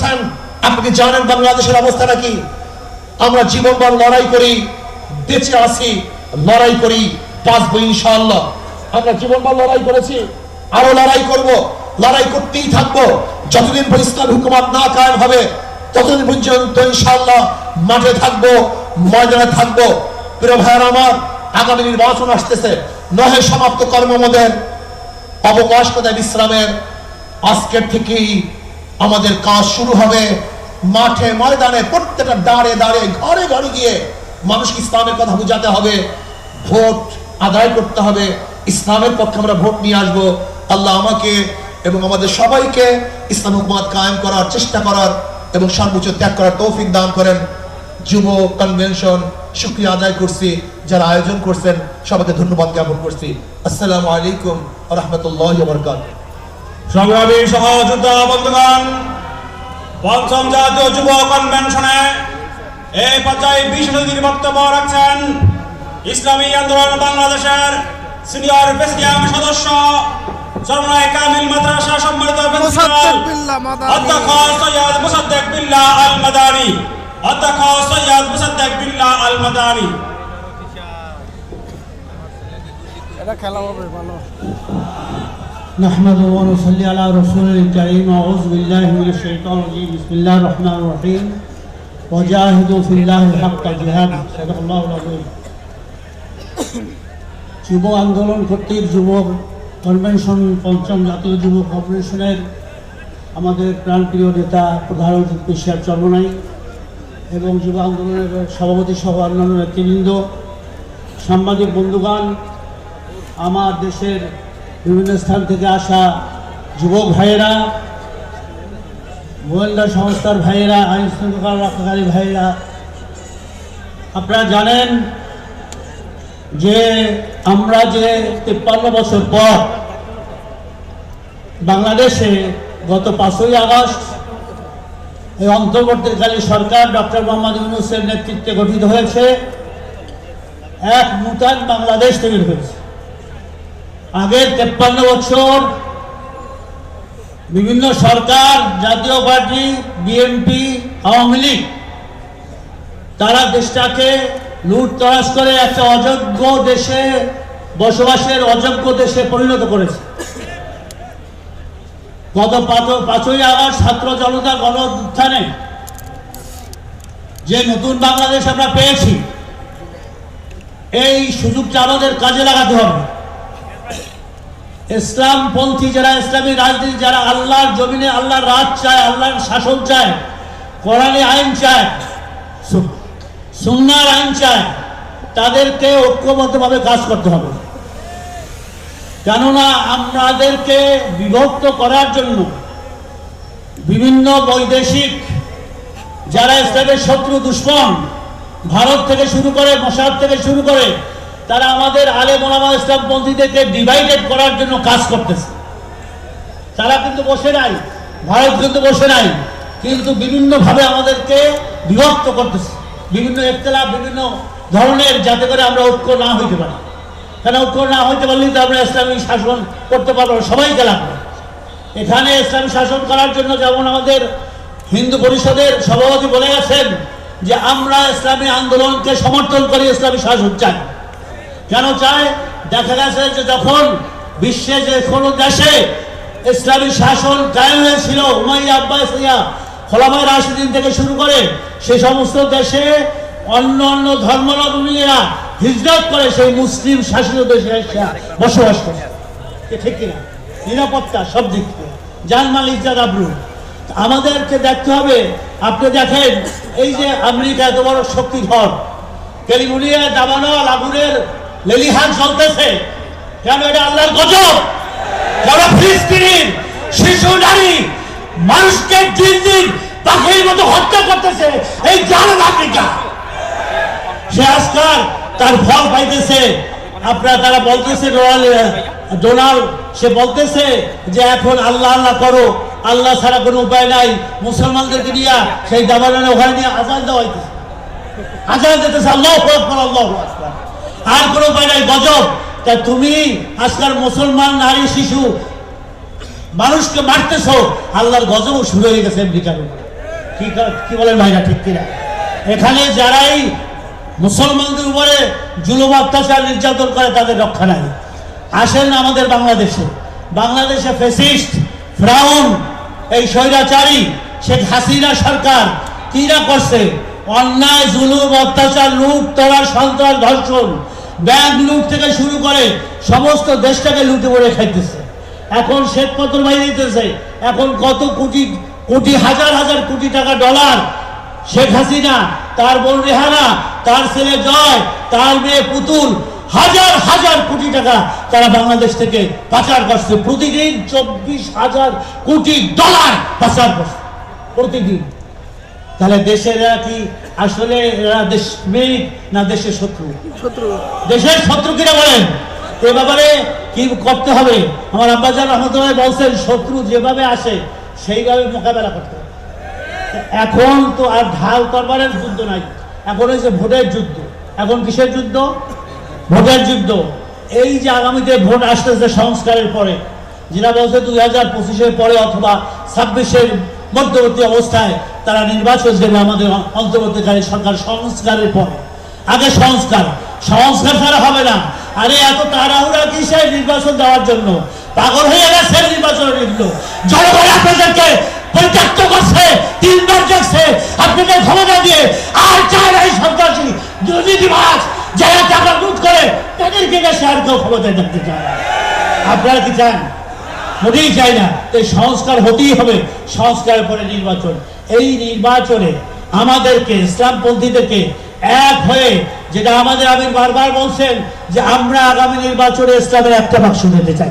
করছেন আপনি কি জানেন বাংলাদেশের অবস্থাটা কি? আমরা জীবনভর লড়াই করি, বেঁচে আছি, লড়াই করি, বাঁচবো ইনশাআল্লাহ। আমরা জীবনভর লড়াই করেছি, আরও লড়াই করব, লড়াই করতেই থাকব। যতদিন পর ইসলাম হুকুমাত না কায়েম হবে, ততদিন পর্যন্ত ইনশাআল্লাহ মাঠে থাকব, ময়দানে থাকব। প্রিয় ভাইয়ার আমার, আগামী নির্বাচন আসতেছে, নহে সমাপ্ত কর্ম আমাদের অবকাশ কোথায় বিশ্রামের? আজকের থেকেই আমাদের কাজ শুরু হবে মাঠে, ময়দানে, প্রত্যেকটা দাঁড়ে দাঁড়ে, ঘরে ঘরে গিয়ে মানুষকে ইসলামের কথা বোঝাতে হবে, ভোট আদায় করতে হবে, ইসলামের পক্ষে আমরা ভোট নিয়ে আসব। আল্লাহ আমাকে এবং আমাদের সবাইকে ইসলাম হুকুমাত কায়েম করার চেষ্টা করার এবং সর্বোচ্চ ত্যাগ করার তৌফিক দান করেন। যুব কনভেনশন শুক্রিয়া আদায় করছি, যারা আয়োজন করছেন, সবাইকে ধন্যবাদ জ্ঞাপন করছি। আসসালামু আলাইকুম রহমতুল্লাহ বরকাত সংগ্রামী সহযোদ্ধা বন্ধুগণ, পঞ্চম জাতীয় যুব কনভেনশনে এই পর্যায়ে বিশেষ অতিথির বক্তব্য রাখছেন ইসলামী আন্দোলন বাংলাদেশের সিনিয়র প্রেসিডিয়াম সদস্য এটা খেলা হবে, ভালো। نحمد ونصلي على رسول الكريم أعوذ بالله من الشيطان الرجيم بسم الله الرحمن الرحيم وجاهدوا في الله الحق جهاده صدق الله العظيم যুব আন্দোলন কর্তৃক যুব কনভেনশন পঞ্চম জাতীয় যুব কর্পোরেশনের আমাদের প্রাণপ্রিয় নেতা প্রধান অতিথি শেয়ার চর্মনাই এবং যুব আন্দোলনের সভাপতি সহ অন্যান্য নেতৃবৃন্দ সাংবাদিক বন্ধুগণ আমার দেশের বিভিন্ন স্থান থেকে আসা যুবক ভাইয়েরা, গোয়েন্দা সংস্থার ভাইয়েরা, আইন শৃঙ্খলা রক্ষাকারী ভাইয়েরা, আপনারা জানেন যে আমরা যে তিপ্পান্ন বছর পর বাংলাদেশে গত পাঁচই আগস্ট এই অন্তর্বর্তীকালীন সরকার ডক্টর মোহাম্মদ ইউনুসের নেতৃত্বে গঠিত হয়েছে, এক নূতন বাংলাদেশ তৈরি হয়েছে। আগের তেপ্পান্ন বছর বিভিন্ন সরকার, জাতীয় পার্টি বিএনপি আওয়ামী লীগ, তারা দেশটাকে লুট তরাস করে একটা অযোগ্য দেশে বসবাসের অযোগ্য দেশে পরিণত করেছে। গত পাঁচ- পাঁচই আগস্ট ছাত্র জনতা গণ উত্থানে যে নতুন বাংলাদেশ আমরা পেয়েছি, এই সুযোগটা আমাদের কাজে লাগাতে হবে। ইসলামপন্থী যারা, ইসলামী রাজনীতি যারা আল্লাহর জমিনে, আল্লাহর রাজ চায়, আল্লাহর শাসন চায়, কোরআনে আইন চায় সুন্নার আইন চায়, তাদেরকে ঐক্যবদ্ধভাবে কাজ করতে হবে। কেননা আমাদেরকে বিভক্ত করার জন্য বিভিন্ন বৈদেশিক যারা ইসলামের শত্রু, দুশ্মন, ভারত থেকে শুরু করে মশাদ থেকে শুরু করে তারা আমাদের আলে মোলামা ইসলাম পন্থীদেরকে ডিভাইডেড করার জন্য কাজ করতেছে। তারা কিন্তু বসে নাই, ভারত কিন্তু বসে নাই, কিন্তু বিভিন্নভাবে আমাদেরকে বিভক্ত করতেছে। বিভিন্ন একতলা বিভিন্ন ধরনের যাতে করে আমরা ঐক্য না হইতে পারি। কেন ঐক্য না হইতে পারলেই তো আমরা ইসলামী শাসন করতে পারব সবাইকে লাগবে এখানে ইসলামী শাসন করার জন্য যেমন আমাদের হিন্দু পরিষদের সভাপতি বলে গেছেন যে, আমরা ইসলামী আন্দোলনকে সমর্থন করি ইসলামী শাসন চাই। কেন চায়? দেখা গেছে যে যখন বিশ্বে যে কোনো দেশে ইসলামী শাসন কায়েম হয়েছিল উমাইয়া আব্বাস ইয়া খোলামায় রাশিদিন থেকে শুরু করে সে সমস্ত দেশে অন্য অন্য ধর্মাবলম্বীরা হিজরত করে সেই মুসলিম শাসিত দেশে বসবাস করে। ঠিক কিনা? নিরাপত্তা সব দিক থেকে জানমাল ইজ্জাত আব্রু। আমাদেরকে দেখতে হবে। আপনি দেখেন, এই যে আমেরিকা এত বড় শক্তি ঘর ক্যালিফোর্নিয়া দাবানো লাগুনের লেলিহান চলতেছে। কেন এটা আল্লাহর গজব? কেন ফিলিস্তিনির শিশু, নারী, মানুষকে দিন দিন পাখির মতো হত্যা করতেছে, এই জানেন আমেরিকা সে আজকাল তার ফল পাইতেছে। আপনারা তারা বলতেছে ডোনাল্ড সে বলতেছে যে এখন আল্লাহ আল্লাহ করো। আল্লাহ ছাড়া কোনো উপায় নাই। মুসলমানদেরকে নিয়ে সেই দাবানানে ওখানে নিয়ে আজান দেওয়া হইতেছে। আজান দিতেছে, আল্লাহ আল্লাহ আর কোনো উপায় নাই, গজব। তা তুমি আজকাল মুসলমান, নারী, শিশু, মানুষকে মারতেছো, আল্লাহর গজব শুরু হয়ে গেছে আমেরিকার। কি কি বলেন ভাইরা, ঠিক কিনা? এখানে যারাই মুসলমানদের উপরে জুলুম, অত্যাচার, নির্যাতন করে, তাদের রক্ষা নাই। আসেন আমাদের বাংলাদেশে। বাংলাদেশে ফেসিস্ট ফ্রাউন, এই স্বৈরাচারী শেখ হাসিনা সরকার কিরা করছে? অন্যায়, জুলুম, অত্যাচার, লুট তলা সন্ত্রাস, ধর্ষণ ব্যাংক লুট থেকে শুরু করে সমস্ত দেশটাকে লুটে পড়ে খাইতেছে। এখন শ্বেতপত্র বাইরে দিতেছে। এখন কত কোটি কোটি, হাজার হাজার কোটি টাকা ডলার শেখ হাসিনা, তার বোন রেহানা, তার ছেলে জয়, তার মেয়ে পুতুল, হাজার হাজার কোটি টাকা তারা বাংলাদেশ থেকে পাচার করছে। প্রতিদিন চব্বিশ হাজার কোটি ডলার পাচার করছে। প্রতিদিন। তাহলে দেশের কি আসলে এরা দেশ প্রেমিক না দেশের শত্রু? শত্রু। দেশের শত্রু কিনা বলেন? এ ব্যাপারে কি করতে হবে? আমার আব্বাজান রহমতুল্লাহ বলছেন শত্রু যেভাবে আসে সেইভাবে মোকাবেলা করতে হবে। এখন তো আর ঢাল তরবারের যুদ্ধ নাই। এখন হয়েছে ভোটের যুদ্ধ। এখন কিসের যুদ্ধ? ভোটের যুদ্ধ। এই যে আগামীতে ভোট আসতেছে সংস্কারের পরে যেটা বলছে দুই হাজার পঁচিশের পরে অথবা ছাব্বিশের মধ্যবর্তী অবস্থায় তারা নির্বাচন দেবে আমাদের অন্তর্বর্তীকারী সরকার সংস্কারের পরে। আগে সংস্কার। সংস্কার ছাড়া হবে না। আরে এত তাড়াহুড়া কিসের নির্বাচন দেওয়ার জন্য? পাগল হয়ে গেছে নির্বাচন নিল জনগণ আপনাদেরকে পরিত্যক্ত করছে, তিনবার দেখছে। আপনাদের ক্ষমতা দিয়ে আর চায় না এই সন্ত্রাসী, দুর্নীতিবাজ, যারা টাকা লুট করে, তাদেরকে দেশে আর কেউ ক্ষমতায় দেখতে চায়। আপনারা কি চান? মোটেই চাই না। এই সংস্কার হতেই হবে, সংস্কারের পরে নির্বাচন। এই নির্বাচনে আমাদেরকে, ইসলামপন্থীদেরকে এক হয়ে, যেটা আমাদের আমি বারবার বলছেন যে আমরা আগামী নির্বাচনে ইসলামের একটা বাক্স দিতে চাই।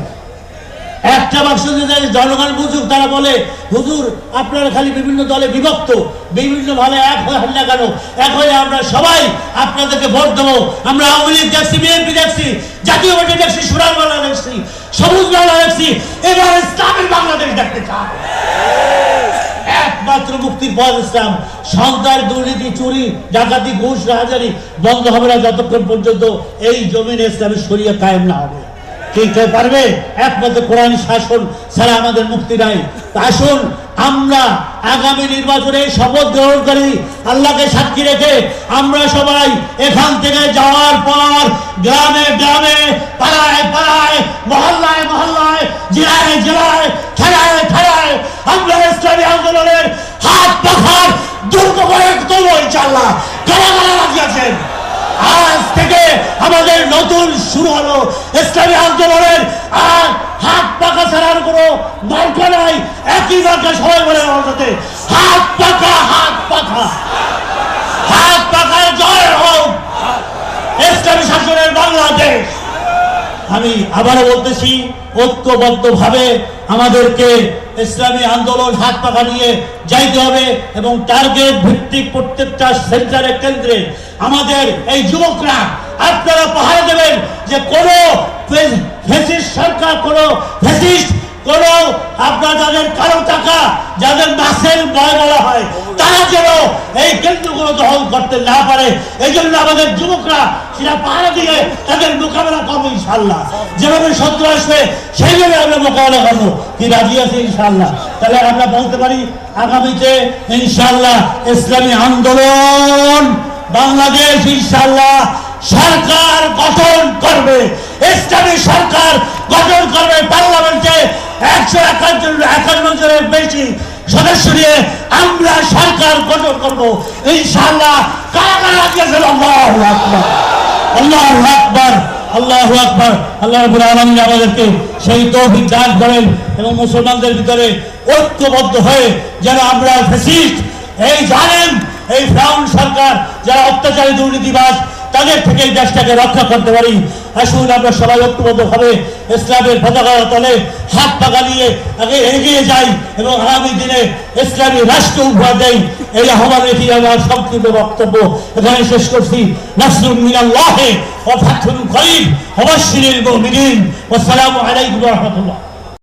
একটা বাক্স চাই জনগণ বুঝুক, তারা বলে, হুজুর, আপনারা খালি বিভিন্ন দলে বিভক্ত, বিভিন্ন ভাবে এক হয়ে হাল্লা কেন? এক হয়ে আমরা সবাই আপনাদেরকে ভোট দেবো। আমরা আওয়ামী লীগ দেখছি, বিএনপি দেখছি, জাতীয় পার্টি দেখছি সুরার বাংলা দেখছি, সবুজ বাংলা দেখছি, এবার ইসলামের বাংলাদেশ দেখতে চাই একমাত্র মুক্তির পথ ইসলাম। সন্ত্রাস, দুর্নীতি, চুরি, ডাকাতি, ঘুষ, রাহাজারি বন্ধ হবে না যতক্ষণ পর্যন্ত এই জমিনে ইসলামের শরিয়া কায়েম না হবে। কে কে পারবে? একমাত্র কোরআন শাসন ছাড়া আমাদের মুক্তি নাই। আসুন, আমরা আগামী নির্বাচনে শপথ গ্রহণ করি। আল্লাহকে সাক্ষী রেখে আমরা সবাই এখান থেকে যাওয়ার পর গ্রামে গ্রামে, পাড়ায় পাড়ায়, মহল্লায় মহল্লায়, জেলায় জেলায়, খেলায় খেলায় আমরা ইসলামী আন্দোলনের হাত পাখার দুর্গ করে তুলব ইনশাল্লাহ কারা রাজি আছেন আজ থেকে আমাদের নতুন শুরু হলো। ইসলামী আন্দোলনের আর হাত পাকা ছাড়ার কোনো দরকার নাই। একই দরকার সবাই বলে আমার সাথে, হাত পাকা হাত পাকা। হাত পাকায় জয় হোক। ইসলামী শাসনের বাংলাদেশ। আমি আবারও বলতেছি, ঐক্যবদ্ধভাবে আমাদেরকে ইসলামী আন্দোলন, হাত পাখা নিয়ে যাইতে হবে এবং টার্গেট ভিত্তিক প্রত্যেকটা সেন্টারে কেন্দ্রে আমাদের এই যুবকরা আপনারা পাহারা দেবেন যে কোনো ফেসিস্ট সরকার, কোনো ফেসিস্ট কোন আপনার যাদের কারও টাকা, যাদের মাসের বয় বলা হয়, তারা যেন এই কেন্দ্রগুলো দখল করতে না পারে। এই জন্য আমাদের যুবকরা সেটা পাহারা দিয়ে তাদের মোকাবেলা করব ইনশাল্লাহ যেভাবে শত্রু আসবে, সেইভাবে আমরা মোকাবেলা করব। কি রাজি আছে ইনশাল্লাহ তাহলে আমরা বলতে পারি, আগামীতে ইনশাল্লাহ ইসলামী আন্দোলন, বাংলাদেশ ইনশাল্লাহ সরকার গঠন করবে। ইসলামী সরকার গঠন করবে পার্লামেন্টে একশো একান্ন একান্ন জনের বেশি সদস্য নিয়ে আমরা সরকার গঠন করব। কারা আল্লাহু আকবার। আল্লাহু আকবার আল্লাহু আকবার। আল্লাহ রাব্বুল আলামিন আমাদেরকে সেই তৌফিক দান করেন এবং মুসলমানদের ভিতরে ঐক্যবদ্ধ হয়ে যেন আমরা ফ্যাসিস্ট এই জানেন এই ফ্রাউন সরকার, যারা অত্যাচারী দুর্নীতিবাজ তাদের থেকে এই দেশটাকে রক্ষা করতে পারি। আসুন আমরা সবাই ঐক্যবদ্ধ ভাবে ইসলামের পতাকা তলে হাত পাকা নিয়ে আগে এগিয়ে যাই এবং আগামী দিনে ইসলামী রাষ্ট্র উপহার দেই। এই আহ্বান রেখে আমার সংক্ষিপ্ত বক্তব্য। এখানে শেষ করছি। নাসরুল মিনাল্লাহে ও ফাতুল করিম আলাইকুম রাহমাতুল্লাহ।